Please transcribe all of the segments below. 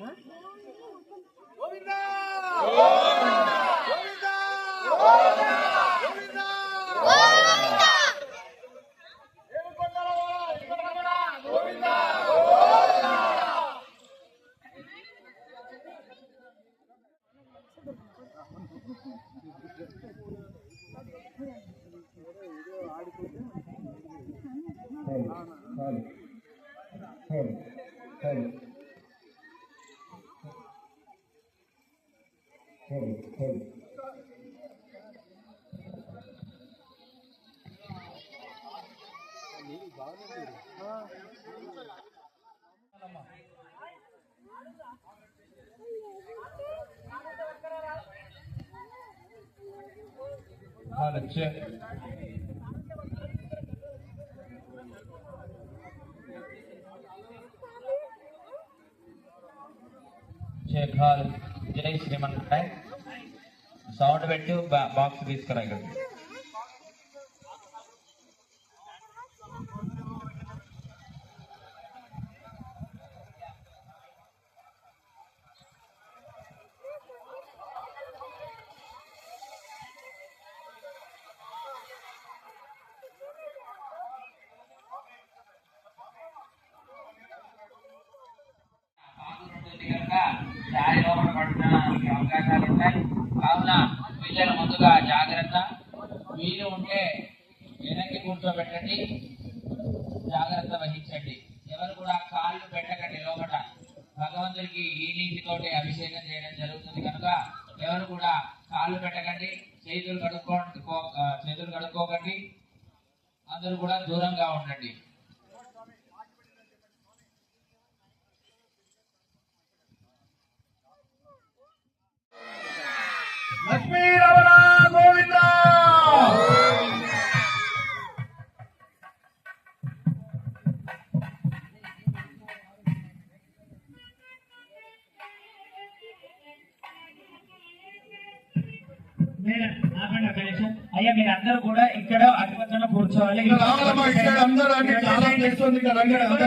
பார்க்கலாம் జై శ్రీమన్నారాయణ సౌండ్ పెట్టి బా- బాక్స్ తీసుకురా దారి లోపల పడడానికి అవకాశాలు ఉంటాయి కావున పిల్లలు ముందుగా జాగ్రత్త. వీలు ఉంటే వెనక్కి కూర్చోబెట్టండి. జాగ్రత్త వహించండి. ఎవరు కూడా కాళ్ళు పెట్టకండి లోపల. భగవంతుడికి ఈ నీటితోటి అభిషేకం చేయడం జరుగుతుంది కనుక ఎవరు కూడా కాళ్ళు పెట్టకండి. చేతులు కడుక్కో చేతులు కడుక్కోకండి. అందరూ కూడా దూరంగా ఉండండి.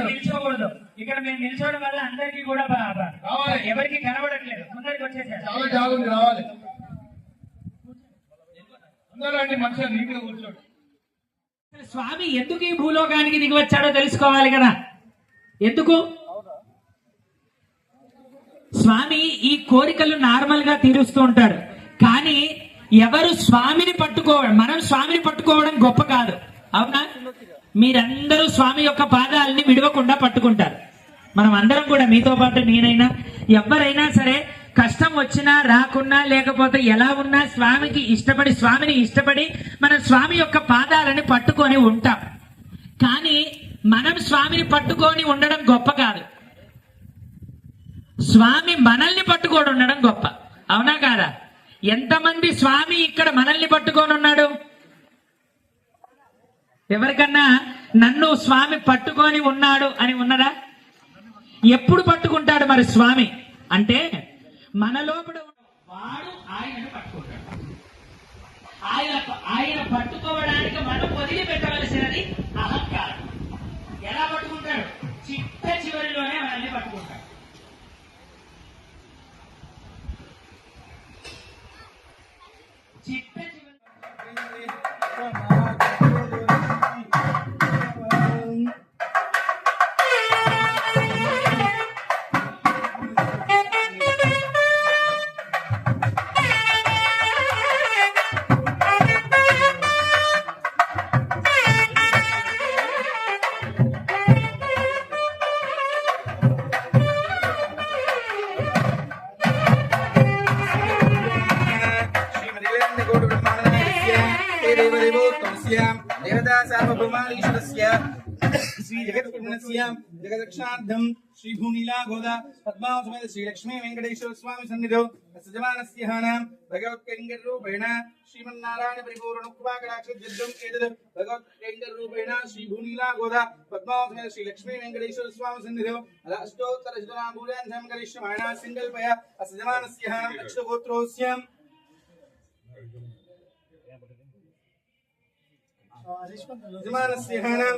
నిల్చోకూడదు. ఇక్కడ మీరు నిల్చోవడం వల్ల అందరికీ కూడా. ఎవరికి కనబడట్లేదు. ముందరికి వచ్చేసారు చాలా జాగ్రత్త రావాలి. అందరూ రండి మంచిగా నీట్గా కూర్చోండి. స్వామి ఎందుకు ఈ భూలోకానికి దిగి వచ్చాడో తెలుసుకోవాలి కదా. ఎందుకు? స్వామి ఈ కోరికలు నార్మల్గా తీరుస్తూ ఉంటాడు కానీ ఎవరు స్వామిని పట్టుకోవడం మనం స్వామిని పట్టుకోవడం గొప్ప కాదు. అవునా? మీరందరూ స్వామి యొక్క పాదాలని విడవకుండా పట్టుకుంటారు. మనం అందరం కూడా మీతో పాటు నేనైనా ఎవరైనా సరే కష్టం వచ్చినా రాకున్నా లేకపోతే ఎలా ఉన్నా స్వామికి ఇష్టపడి స్వామిని ఇష్టపడి మనం స్వామి యొక్క పాదాలని పట్టుకొని ఉంటాం. కానీ మనం స్వామిని పట్టుకొని ఉండడం గొప్ప కాదు. స్వామి మనల్ని పట్టుకొని ఉండడం గొప్ప. అవునా కాదా? ఎంతమంది స్వామి ఇక్కడ మనల్ని పట్టుకొని ఉన్నాడు? ఎవరికన్నా నన్ను స్వామి పట్టుకొని ఉన్నాడు అని ఉన్నదా? ఎప్పుడు పట్టుకుంటాడు మరి స్వామి? అంటే మన లోపల వాడు ఆయనను పట్టుకుంటాడు. ఆయన ఆయన పట్టుకోవడానికి జగదక్షార్థం శ్రీ భూనీలా గోదా పద్మావసమేత శ్రీ లక్ష్మీ వెంకటేశ్వర స్వామి సన్నిధౌ సజమానస్య హానాం భగవత్కైంగర్ రూపేణ శ్రీమన్నారాయణ పరిపూర్ణ కృపాకటాక్షం ఏతద్ భగవత్కైంగర్ రూపేణ శ్రీ భూనీలా గోదా పద్మావసమేత శ్రీ లక్ష్మీ వెంకటేశ్వర స్వామి సన్నిధౌ అష్టోత్తర శతనామూల్యాన్ సంకరిష్యమాణ సింగల్పయ అసజమానస్య హానాం అక్షగోత్రోస్యం యజమానస్యహానాం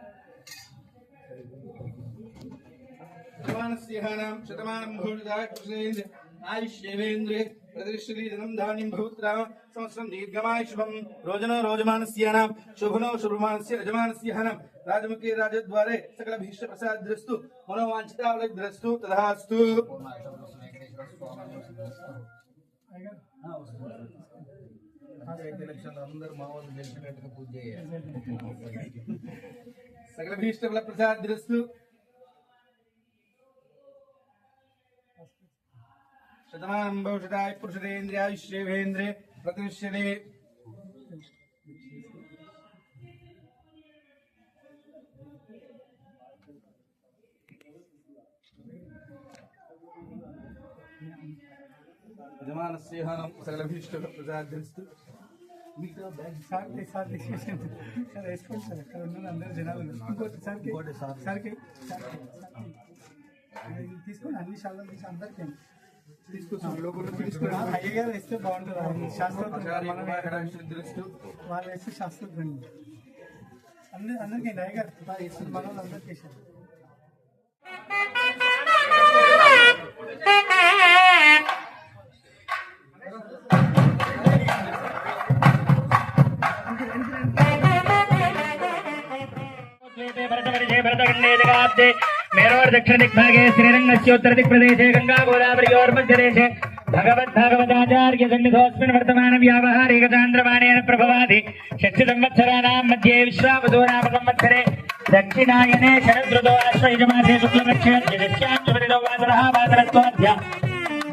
హనాం శతమానస్యహానాం శతమానం భూషితాయ కృష్ణేంద్ర ఆయుష్యేవేంద్రే ప్రతిష్ఠితి ధనం ధాన్యం భూత్రామ సంవత్సరం దీర్ఘమాయుష్మం రోజనో రోజమానస్యానాం శుభనో శుభమానస్య యజమానస్యహానాం రాజముఖే రాజద్వారే సకల భీష్ట ప్రసాద్రస్తు మనోవాంఛితావలగ్రస్తు తథాస్తు సకల భీష్ట ఫల ప్రసాద్రస్తు శతమానం భవిష్యతాయ పురుషదేంద్రియాయుష్యేవేంద్రే ప్రతిష్యతే యజమానస్యహానం సకల భీష్ట ఫల ప్రసాద్రస్తు మీకు బ్యాగ్ సార్ సార్ తీసుకొచ్చాను సార్ వేసుకోండి సార్ అక్కడ ఉన్న అందరు జనాలు ఉన్నారు. ఇంకోటి సార్కి సార్కి సార్కి ఇది తీసుకోండి అన్ని శాలను తీసి అందరికీ తీసుకొచ్చాం లోపల తీసుకుని అయ్య గారు వేస్తే బాగుంటుంది అది శాస్త్రోత్తరం మనం దృష్టి వాళ్ళు వేస్తే శాస్త్రోత్తరం అందరి అందరికీ అయ్య గారు వేస్తుంది మన వాళ్ళు అందరికీ వేసారు मध्ये मेरोर् दक्षिणदिग्भागे श्रीरङ्गस्य उत्तरदिक्प्रदेशे गङ्गागोदावर्योर्मध्यदेशे भगवद्भागवताचार्य सन्निधोऽस्मिन् वर्तमान व्यावहारिकचान्द्रमाणेन प्रभवादि षट्संवत्सराणां मध्ये विश्वावधो नाम संवत्सरे दक्षिणायने शरदृतो आश्वयुजमासे शुक्लपक्षे यजस्यां शुभदिनो वासरः वासरत्वाध्या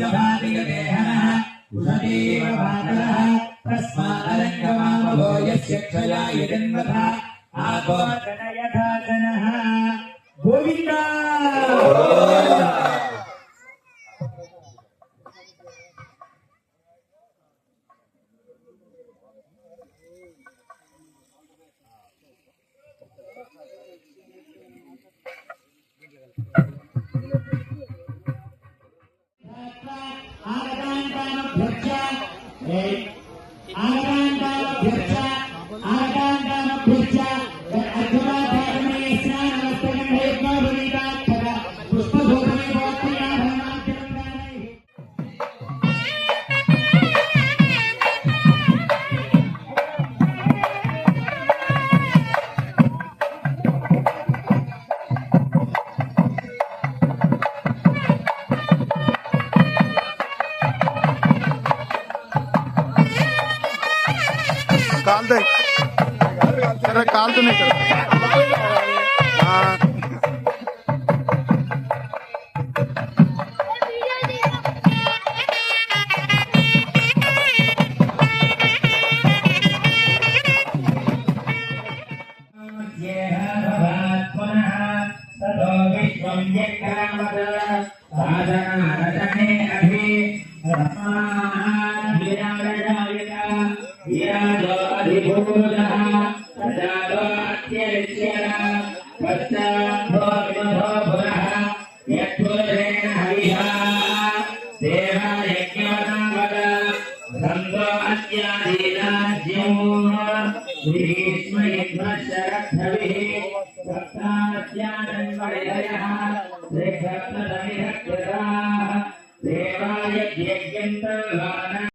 शिवनमोरसस्तस्य भातिगदेहनः उषतीव భక్త